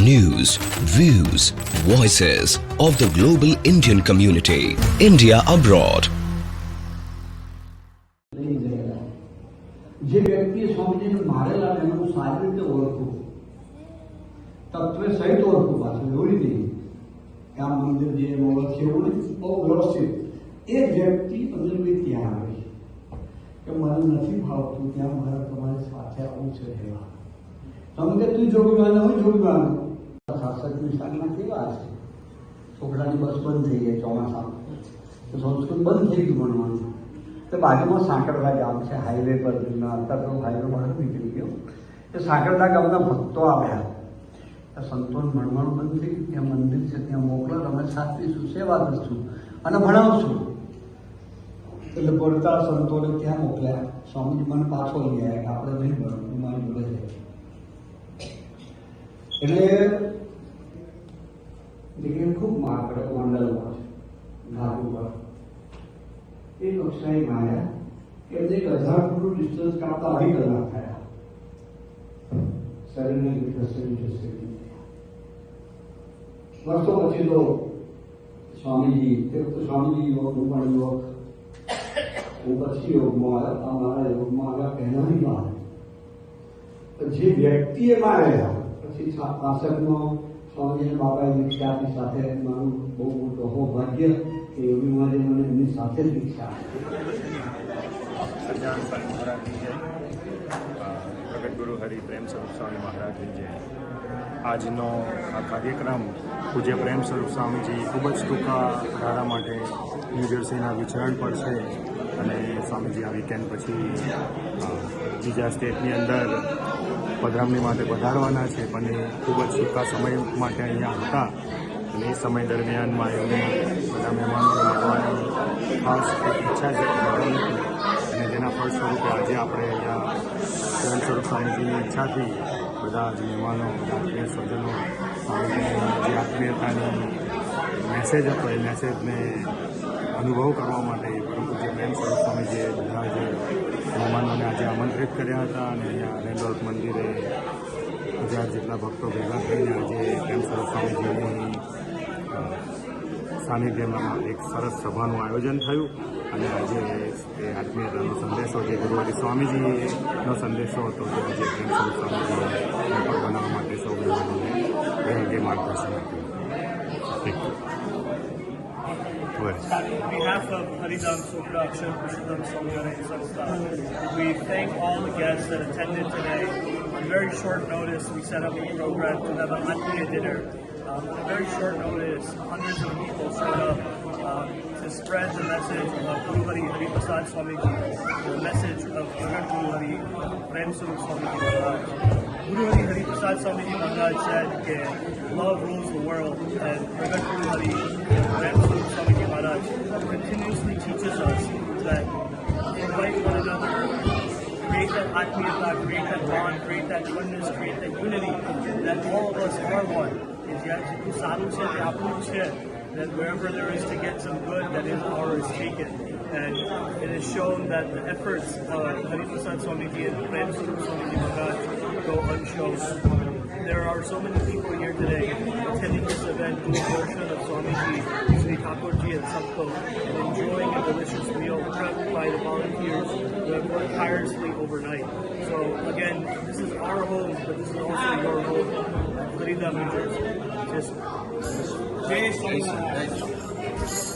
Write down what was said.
news, views, voices of the global Indian community. India abroad. લઈ ગયેલા જે વ્યક્તિએ સ્વામીજીને મારેલા એને હું સારી રીતે ઓળખું તત્વે સહિત ઓળખું પાછું એવું નહીં કે આ મંદિર જે એમ ઓળખે એવું નથી બહુ વ્યવસ્થિત એ વ્યક્તિ તમને બી ત્યાં આવે કે મને નથી ભાવતું ત્યાં મારે તમારી સાથે આવવું છે રહેવા તમે કે તું જોગી માને હું જોગી માનું છોકરાની બસ બંધ થઈ જાય ચોમાસામાં તો સંસ્કૃત બંધ થઈ ગયું ભણવાનું. તો બાજુમાં સાંકળદા ગામ છે હાઈવે પર. અત્યારે તો હાઈવે બહાર નીકળી ગયો. એ સાંકળદા ગામના ભક્તો આવ્યા. સંતોન ભણવાનું બંધ થઈ ત્યાં મંદિર છે, ત્યાં મોકલો, તમે સાચવીશું સેવા કરશું? અને ભણાવશું. એટલે પડતા સંતોને ત્યાં મોકલ્યા. સ્વામીજી મને પાછો લઈ આવ્યા આપણે નહીં ભણવું, મારી જોડે એટલે દીકરીને ખૂબ માર પડે મંડળમાં ઘાટ ઉપર એ કક્ષાએ માર્યા એમને એક હજાર ફૂટનું ડિસ્ટન્સ કાપતા અઢી કલાક થયા શરીરને ખસેડી ખસેડી વર્ષો પછી તો સ્વામીજી તે વખતે સ્વામીજી યુવક હું પણ યુવક હું પછી યોગમાં આવ્યા અમારા યોગમાં આવ્યા પહેલાની વાત તો જે વ્યક્તિએ માર્યા પછી પાસઠમાં સ્વામીજી બાબાએ દીક્ષા આપી સાથે મારું બહુ મોટું અહોભાગ્ય કે એવી મારે મને એમની સાથે જ દીક્ષા પ્રગટ ગુરુ હરિ પ્રેમ સ્વરૂપ સ્વામી મહારાજની જય આજનો આ કાર્યક્રમ પૂજ્ય પ્રેમ સ્વરૂપ સ્વામીજી ખૂબ જ ટૂંકા ધારા માટે ન્યૂજર્સીના વિચરણ પર છે. અને સ્વામીજી આ વીકેન્ડ પછી બીજા સ્ટેટની અંદર પધરામણી માટે પધારવાના છે. પણ એ ખૂબ જ ટૂંકા સમય માટે અહીંયા હતા. અને એ સમય દરમિયાનમાં એમને બધા મહેમાનોને મળવાની ખાસ એક ઈચ્છા છે. અને જેના ફળ સ્વરૂપે આજે આપણે અહીંયા પ્રેમ સ્વરૂપ સ્વામીજીની ઈચ્છાથી બધા જ મહેમાનો, બધા આત્મીય સ્વજનો સ્વામીજીની જે આત્મીયતાની મેસેજ હતો એ મેસેજને અનુભવ કરવા માટે પરમ પૂજ્ય પ્રેમ સ્વરૂપ જે બધા જે મહેમાનોને આજે આમંત્રિત કર્યા હતા અને અહીંયા રેન્ડોલ્ફ મંદિરે હજાર જેટલા ભક્તો ભેગા થઈને આજે પ્રેમ સ્વરૂપ સ્વામીજીની સાનિધ્યમાં એક સરસ સભાનું આયોજન થયું. અને આજે એ આત્મીયતાનો સંદેશો, જે ગુરુવારી સ્વામીજીનો સંદેશો હતો તે આજે સ્વામીજીએ બનાવવા માટે સૌ મહેમાનોને માર્ગદર્શન On behalf of Haridam Sopra Akshar Samyana Sanstha, we thank all the guests that attended today. On very short notice, we set up a program to have an Atmiya dinner. Um, on very short notice, hundreds of people showed up um, to spread the message of Guru Hari Hari Prasad Swamiji, the message of Pragat Guru Hari Prem Swamiji Maharaj. Guru Hari Hari Prasad Swamiji Maharaj said that love rules the world and Pragat Guru Hari Prem Sarup Swamiji Maharaj continuously teaches us that invite one another, create that atmiyata, create that bond, create that oneness, create that unity, that all of us are one. Is yet to સારું છે તે આપણું છે that wherever there is to get some good, that is ours taken. And it is shown that the efforts uh, of Hari Prasad Swamiji and Prem Swamiji Maharaj go unshown. There are so many people here today attending this event doing darshan of Swamiji, Sri Thakurji and Sabko, and enjoying a delicious meal prepped by the volunteers who have worked tirelessly overnight. So again, this is our home, but this is also your home. Florida, New Jersey. Sí, sí, sí.